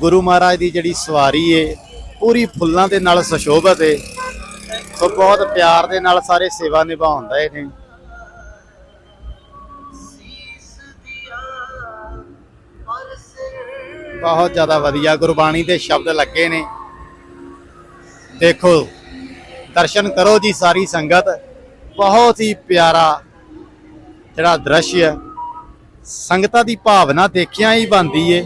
ਗੁਰੂ ਮਹਾਰਾਜ ਦੀ ਜਿਹੜੀ ਸਵਾਰੀ ਏ, ਪੂਰੀ ਫੁੱਲਾਂ ਦੇ ਨਾਲ ਸੁਸ਼ੋਭਿਤ ਏ। ਸੋ ਬਹੁਤ ਪਿਆਰ ਦੇ ਨਾਲ ਸਾਰੇ ਸੇਵਾ ਨਿਭਾਉਂਦੇ ਨੇ। ਬਹੁਤ ਜ਼ਿਆਦਾ ਵਧੀਆ ਗੁਰਬਾਣੀ ਦੇ ਸ਼ਬਦ ਲੱਗੇ ਨੇ। ਦੇਖੋ, ਦਰਸ਼ਨ ਕਰੋ ਜੀ ਸਾਰੀ ਸੰਗਤ। ਬਹੁਤ ਹੀ ਪਿਆਰਾ ਜਿਹੜਾ ਦ੍ਰਿਸ਼ ਹੈ ਸੰਗਤਾਂ ਦੀ ਭਾਵਨਾ ਦੇਖਿਆ ਹੀ ਬੰਦੀ ਏ।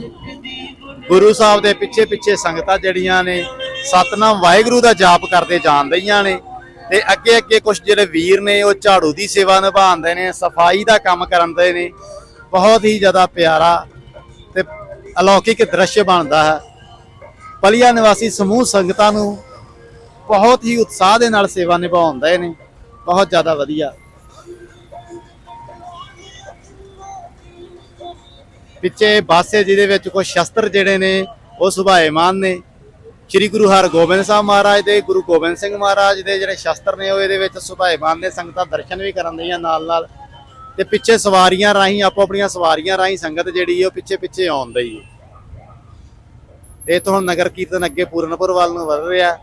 ਗੁਰੂ ਸਾਹਿਬ ਦੇ ਪਿੱਛੇ ਪਿੱਛੇ ਸੰਗਤਾਂ ਜਿਹੜੀਆਂ ਨੇ ਸਤਨਾਮ ਵਾਹਿਗੁਰੂ ਦਾ ਜਾਪ ਕਰਦੇ ਜਾਣ ਰਹੀਆਂ ਨੇ ਤੇ ਅੱਗੇ ਅੱਗੇ ਕੁਝ ਜਿਹੜੇ ਵੀਰ ਨੇ ਉਹ ਝਾੜੂ ਦੀ ਸੇਵਾ ਨਿਭਾਉਂਦੇ ਨੇ, ਸਫ਼ਾਈ ਦਾ ਕੰਮ ਕਰਦੇ ਨੇ, ਬਹੁਤ ਹੀ ਜ਼ਿਆਦਾ ਪਿਆਰਾ ਤੇ ਅਲੌਕਿਕ ਦ੍ਰਿਸ਼ ਬਣਦਾ ਹੈ। ਪਲੀਆ ਨਿਵਾਸੀ ਸਮੂਹ ਸੰਗਤਾਂ ਨੂੰ ਬਹੁਤ ਹੀ ਉਤਸ਼ਾਹ ਦੇ ਨਾਲ ਸੇਵਾ ਨਿਭਾਉਂਦੇ ਨੇ, ਬਹੁਤ ਜ਼ਿਆਦਾ ਵਧੀਆ। ਪਿੱਛੇ ਬਾਸੇ ਜਿਹਦੇ ਵਿੱਚ ਕੁਝ ਸ਼ਸਤਰ ਜਿਹੜੇ ਨੇ, ਉਹ ਸੁਭਾਏਮਾਨ ਨੇ। ਸ੍ਰੀ ਗੁਰੂ ਹਰਗੋਬਿੰਦ ਸਾਹਿਬ ਮਹਾਰਾਜ ਦੇ, ਗੁਰੂ ਗੋਬਿੰਦ ਸਿੰਘ ਮਹਾਰਾਜ ਦੇ ਜਿਹੜੇ ਸ਼ਸਤਰ ਨੇ, ਉਹ ਇਹਦੇ ਵਿੱਚ ਸੁਭਾਏਮਾਨ ਨੇ ਸੰਗਤਾਂ ਦਰਸ਼ਨ ਵੀ ਕਰਨ ਦੀਆਂ ਨਾਲ ਨਾਲ ਤੇ ਪਿੱਛੇ ਸਵਾਰੀਆਂ ਰਾਹੀਂ ਆਪੋ ਆਪਣੀਆਂ ਸਵਾਰੀਆਂ ਰਾਹੀਂ ਸੰਗਤ ਜਿਹੜੀ ਹੈ, ਉਹ ਪਿੱਛੇ ਪਿੱਛੇ ਆਉਣ ਦਈ ਹੈ। ਇਹ ਤੋਂ ਹੁਣ ਨਗਰ ਕੀਰਤਨ ਅੱਗੇ ਪੂਰਨਪੁਰ ਵੱਲ ਨੂੰ ਵਧ ਰਿਹਾ।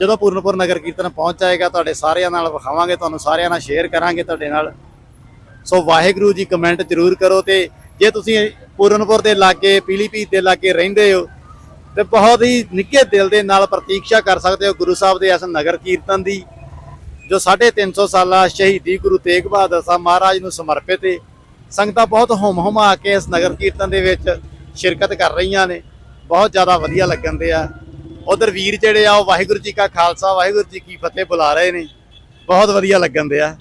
ਜਦੋਂ ਪੂਰਨਪੁਰ ਨਗਰ ਕੀਰਤਨ ਪਹੁੰਚ ਜਾਏਗਾ, ਤੁਹਾਡੇ ਸਾਰਿਆਂ ਨਾਲ ਵਿਖਾਵਾਂਗੇ, ਤੁਹਾਨੂੰ ਸਾਰਿਆਂ ਨਾਲ ਸ਼ੇਅਰ ਕਰਾਂਗੇ ਤੁਹਾਡੇ ਨਾਲ। ਸੋ ਵਾਹਿਗੁਰੂ ਜੀ ਕਮੈਂਟ ਜ਼ਰੂਰ ਕਰੋ ਤੇ ਜੇ ਤੁਸੀਂ ਪੂਰਨਪੁਰ ਦੇ ਲਾਗੇ, ਪੀਲੀਭੀਤ ਦੇ ਲਾਗੇ ਰਹਿੰਦੇ ਹੋ, ਤੇ ਬਹੁਤ ਹੀ ਨਿੱਘੇ ਦਿਲ ਦੇ ਨਾਲ ਪ੍ਰਤੀਕਸ਼ਾ ਕਰ ਸਕਦੇ ਹੋ ਗੁਰੂ ਸਾਹਿਬ ਦੇ ਇਸ ਨਗਰ ਕੀਰਤਨ ਦੀ, ਜੋ 350 ਸਾਲਾ ਸ਼ਹੀਦੀ ਗੁਰੂ ਤੇਗ ਬਹਾਦਰ ਸਾਹਿਬ ਮਹਾਰਾਜ ਨੂੰ ਸਮਰਪਿਤ ਹੈ ਸੰਗਤਾਂ ਬਹੁਤ ਹੁਮ ਹੁਮਾ ਕੇ ਇਸ ਨਗਰ ਕੀਰਤਨ ਦੇ ਵਿੱਚ ਸ਼ਿਰਕਤ ਕਰ ਰਹੀਆਂ ਨੇ। ਬਹੁਤ ਜ਼ਿਆਦਾ ਵਧੀਆ ਲੱਗਣ ਦੇ ਆ। ਉਧਰ ਵੀਰ ਜਿਹੜੇ ਆ, ਉਹ ਵਾਹਿਗੁਰੂ ਜੀ ਕਾ ਖਾਲਸਾ, ਵਾਹਿਗੁਰੂ ਜੀ ਕੀ ਫਤਿਹ ਬੁਲਾ ਰਹੇ ਨੇ। ਬਹੁਤ ਵਧੀਆ ਲੱਗਣ ਦੇ ਆ।